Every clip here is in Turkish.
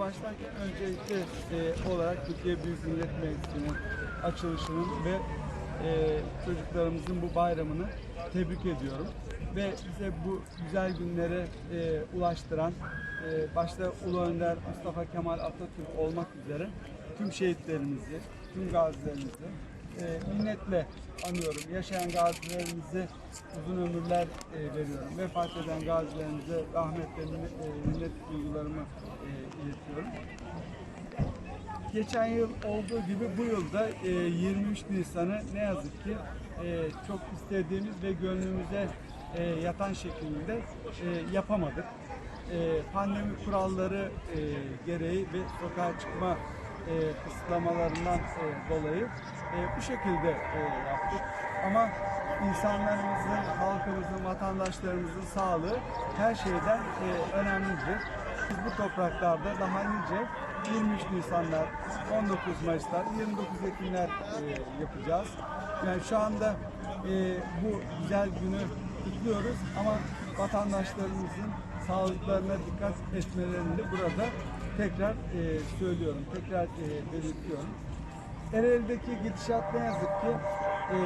başlarken öncelikle e, olarak Türkiye Büyük Millet Meclisi'nin açılışının ve e, çocuklarımızın bu bayramını tebrik ediyorum. Ve bize bu güzel günlere e, ulaştıran e, başta Ulu Önder Mustafa Kemal Atatürk olmak üzere tüm şehitlerimizi, tüm gazilerimizi e, minnetle anıyorum. Yaşayan gazilerimize uzun ömürler e, veriyorum. Vefat eden gazilerimize rahmet ve e, minnet duygularımı e, iletiyorum. Geçen yıl olduğu gibi bu yılda e, 23 Nisan'ı ne yazık ki e, çok istediğimiz ve gönlümüze yatan şekilde yapamadık. Pandemi kuralları gereği ve sokağa çıkma e, kısıtlamalarından e, dolayı e, bu şekilde e, yaptık. Ama insanlarımızın, halkımızın, vatandaşlarımızın sağlığı her şeyden e, önemlidir. Biz bu topraklarda daha nice 23 Nisanlar, 19 Mayıslar, 29 Ekimler e, yapacağız. Yani şu anda e, bu güzel günü kutluyoruz ama vatandaşlarımızın sağlıklarına dikkat etmelerini de burada tekrar e, söylüyorum, tekrar e, belirtiyorum. Ereğli'deki gidişat ne yazık ki e,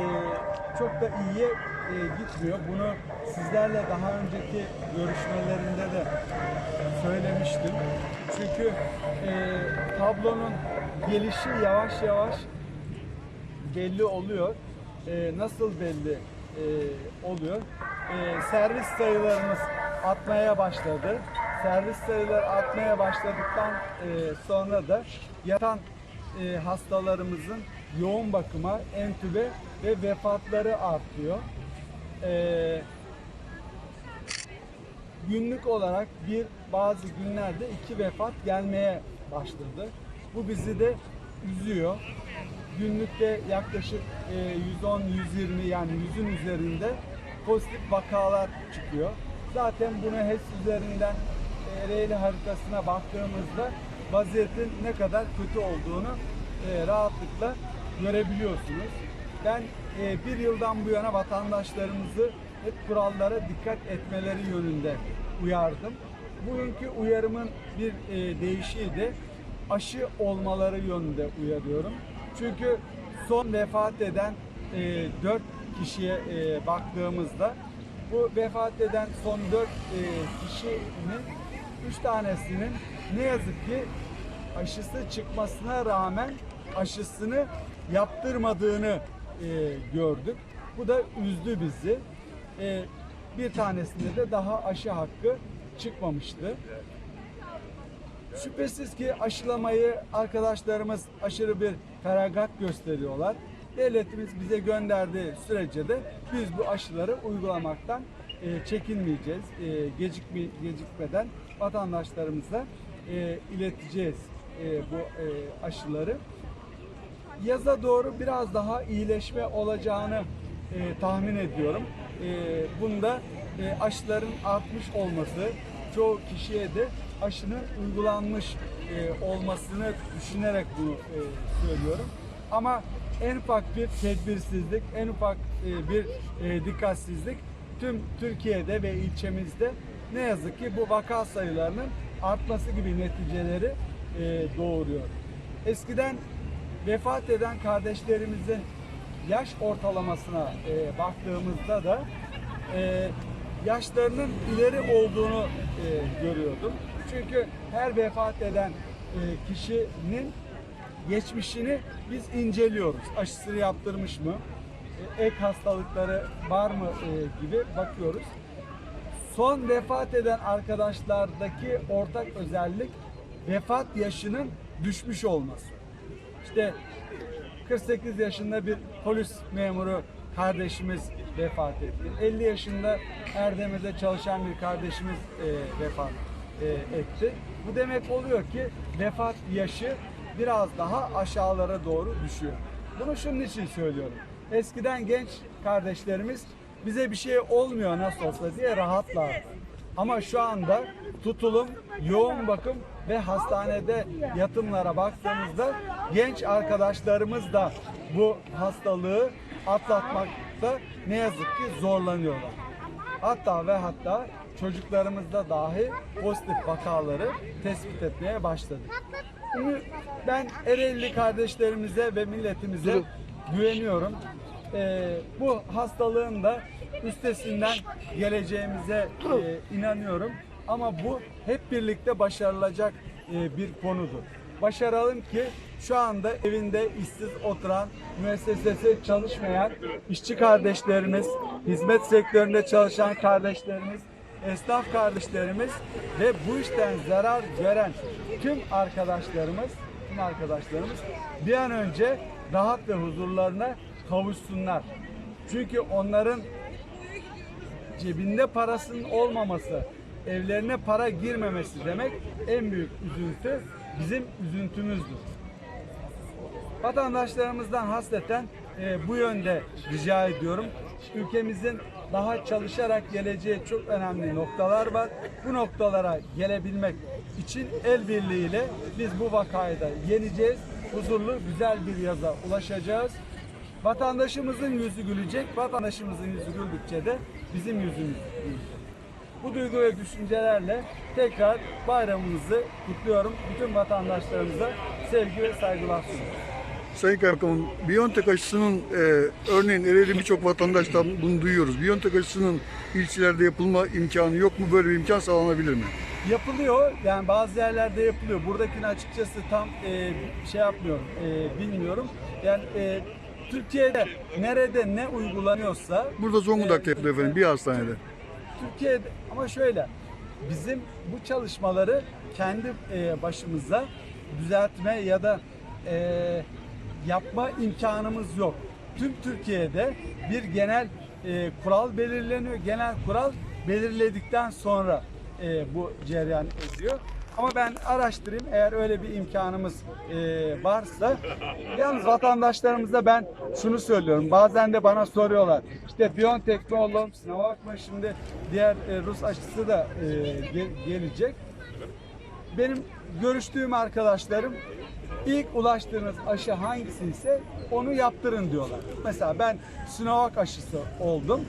çok da iyiye e, gitmiyor. Bunu sizlerle daha önceki görüşmelerinde de söylemiştim. Çünkü e, tablonun gelişi yavaş yavaş belli oluyor. E, nasıl belli e, oluyor? E, servis sayılarımız artmaya başladı. Servis sayıları artmaya başladıktan e, sonra da yatan e, hastalarımızın yoğun bakıma, entübe ve vefatları artıyor. E, günlük olarak bir bazı günlerde iki vefat gelmeye başladı. Bu bizi de üzüyor. Günlükte yaklaşık e, 110-120 yani 100'ün üzerinde pozitif vakalar çıkıyor. Zaten bunu HES üzerinden Ereğli haritasına baktığımızda vaziyetin ne kadar kötü olduğunu e, rahatlıkla görebiliyorsunuz. Ben e, bir yıldan bu yana vatandaşlarımızı hep kurallara dikkat etmeleri yönünde uyardım. Bugünkü uyarımın bir e, değişiği de aşı olmaları yönünde uyarıyorum. Çünkü son vefat eden e, 4 kişiye e, baktığımızda bu vefat eden son 4 e, kişinin 3 tanesinin ne yazık ki aşısı çıkmasına rağmen aşısını yaptırmadığını e, gördük. Bu da üzdü bizi. E, bir tanesinde de daha aşı hakkı çıkmamıştı. Şüphesiz ki aşılamayı arkadaşlarımız aşırı bir feragat gösteriyorlar. Devletimiz bize gönderdiği sürece de biz bu aşıları uygulamaktan e, çekinmeyeceğiz. E, gecikme, gecikmeden vatandaşlarımıza e, ileteceğiz bu aşıları. Yaza doğru biraz daha iyileşme olacağını tahmin ediyorum. Bunda aşıların artmış olması, çoğu kişiye de aşının uygulanmış e, olmasını düşünerek bunu söylüyorum. Ama en ufak bir tedbirsizlik, en ufak bir dikkatsizlik tüm Türkiye'de ve ilçemizde ne yazık ki bu vaka sayılarının artması gibi neticeleri e, doğuruyor. Eskiden vefat eden kardeşlerimizin yaş ortalamasına e, baktığımızda da e, yaşlarının ileri olduğunu e, görüyordum. Çünkü her vefat eden e, kişinin geçmişini biz inceliyoruz. Aşısını yaptırmış mı? Ek hastalıkları var mı e, gibi bakıyoruz. Son vefat eden arkadaşlardaki ortak özellik vefat yaşının düşmüş olması. İşte 48 yaşında bir polis memuru kardeşimiz vefat etti. 50 yaşında Erdemir'de çalışan bir kardeşimiz e, vefat e, etti. Bu demek oluyor ki vefat yaşı biraz daha aşağılara doğru düşüyor. Bunu şunun için söylüyorum. Eskiden genç kardeşlerimiz bize bir şey olmuyor nasıl olsa diye rahatlardı. Ama şu anda tutulum, yoğun bakım ve hastanede yatımlara baktığımızda genç arkadaşlarımız da bu hastalığı atlatmakta ne yazık ki zorlanıyorlar. Hatta ve hatta çocuklarımızda dahi pozitif vakaları tespit etmeye başladık. Ben Ereğli kardeşlerimize ve milletimize güveniyorum. Ee, bu hastalığın da üstesinden geleceğimize e, inanıyorum. Ama bu hep birlikte başarılacak e, bir konudur. Başaralım ki şu anda evinde işsiz oturan, müessesesi çalışmayan işçi kardeşlerimiz, hizmet sektöründe çalışan kardeşlerimiz, esnaf kardeşlerimiz ve bu işten zarar gören tüm arkadaşlarımız, tüm arkadaşlarımız bir an önce rahat ve huzurlarına kavuşsunlar. Çünkü onların cebinde parasının olmaması, evlerine para girmemesi demek en büyük üzüntü bizim üzüntümüzdür. Vatandaşlarımızdan hasreten e, bu yönde rica ediyorum. Ülkemizin daha çalışarak geleceği çok önemli noktalar var. Bu noktalara gelebilmek için el birliğiyle biz bu vakayı da yeneceğiz. Huzurlu, güzel bir yaza ulaşacağız. Vatandaşımızın yüzü gülecek. Vatandaşımızın yüzü güldükçe de bizim yüzümüz gülecek. Bu duygu ve düşüncelerle tekrar bayramımızı kutluyorum. Bütün vatandaşlarımıza sevgi ve saygılar sunuyorum. Sayın Kaymakamım, Biontech aşısının e, örneğin Ereğli birçok vatandaştan bunu duyuyoruz. Biontech aşısının ilçelerde yapılma imkanı yok mu? Böyle bir imkan sağlanabilir mi? Yapılıyor. Yani bazı yerlerde yapılıyor. Buradakini açıkçası tam e, şey yapmıyorum, e, bilmiyorum. Yani e, Türkiye'de nerede ne uygulanıyorsa Burada Zonguldak'ta yapılıyor efendim, bir hastanede. Türkiye'de ama şöyle bizim bu çalışmaları kendi e, başımıza düzeltme ya da e, yapma imkanımız yok. Tüm Türkiye'de bir genel e, kural belirleniyor. Genel kural belirledikten sonra e, bu cereyan ediyor. Ama ben araştırayım eğer öyle bir imkanımız e, varsa. Yalnız vatandaşlarımıza ben şunu söylüyorum. Bazen de bana soruyorlar. İşte Biontech mi oğlum? Sinovac? Şimdi diğer e, Rus aşısı da e, ge- gelecek. Benim görüştüğüm arkadaşlarım ilk ulaştığınız aşı hangisi ise onu yaptırın diyorlar. Mesela ben Sinovac aşısı oldum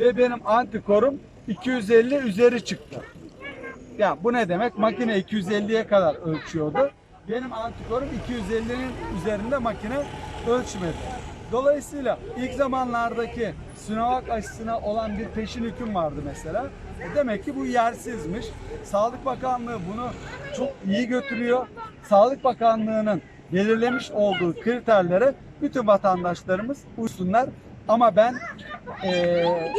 ve benim antikorum 250 üzeri çıktı. Ya bu ne demek? Makine 250'ye kadar ölçüyordu. Benim antikorum 250'nin üzerinde makine ölçmedi. Dolayısıyla ilk zamanlardaki Sinovac aşısına olan bir peşin hüküm vardı mesela. E demek ki bu yersizmiş. Sağlık Bakanlığı bunu çok iyi götürüyor. Sağlık Bakanlığı'nın belirlemiş olduğu kriterlere bütün vatandaşlarımız uysunlar. Ama ben eee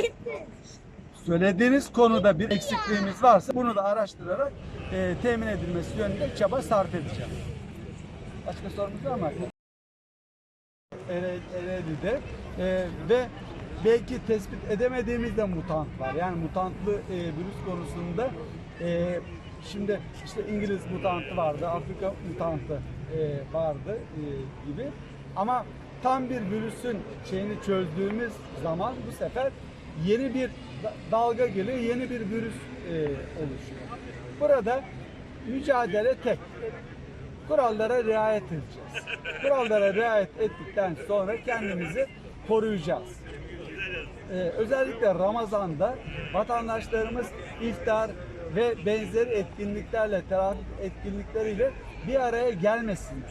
söylediğiniz konuda bir eksikliğimiz varsa bunu da araştırarak e, temin edilmesi yönünde çaba sarf edeceğim. Başka sorunuz var mı? Ere- Ereğli'de e, ve belki tespit edemediğimiz de mutant var. Yani mutantlı e, virüs konusunda e, şimdi işte İngiliz mutantı vardı, Afrika mutantı e, vardı e, gibi. Ama tam bir virüsün şeyini çözdüğümüz zaman bu sefer yeni bir da- dalga geliyor, yeni bir virüs e, oluşuyor. Burada mücadele tek. Kurallara riayet edeceğiz. Kurallara riayet ettikten sonra kendimizi koruyacağız. Ee, özellikle Ramazan'da vatandaşlarımız iftar ve benzeri etkinliklerle, teravih etkinlikleriyle bir araya gelmesinler.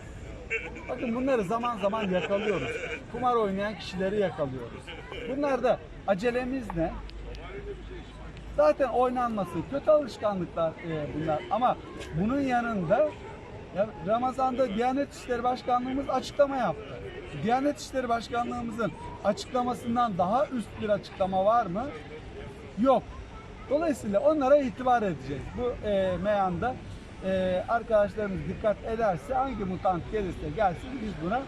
Bakın bunları zaman zaman yakalıyoruz. Kumar oynayan kişileri yakalıyoruz. Bunlar da acelemiz ne? Zaten oynanması kötü alışkanlıklar e, bunlar ama bunun yanında ya Ramazan'da Diyanet İşleri Başkanlığımız açıklama yaptı. Diyanet İşleri Başkanlığımızın açıklamasından daha üst bir açıklama var mı? Yok. Dolayısıyla onlara itibar edeceğiz. Bu e, meyanda e, arkadaşlarımız dikkat ederse hangi mutant gelirse gelsin biz buna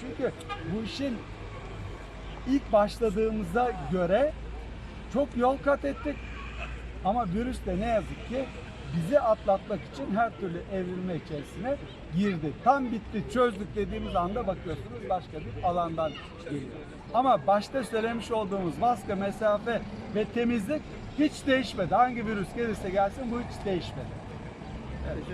çünkü bu işin ilk başladığımıza göre çok yol kat ettik. Ama virüs de ne yazık ki bizi atlatmak için her türlü evrilme içerisine girdi. Tam bitti, çözdük dediğimiz anda bakıyorsunuz başka bir alandan geliyor. Ama başta söylemiş olduğumuz maske, mesafe ve temizlik hiç değişmedi. Hangi virüs gelirse gelsin bu hiç değişmedi. Evet.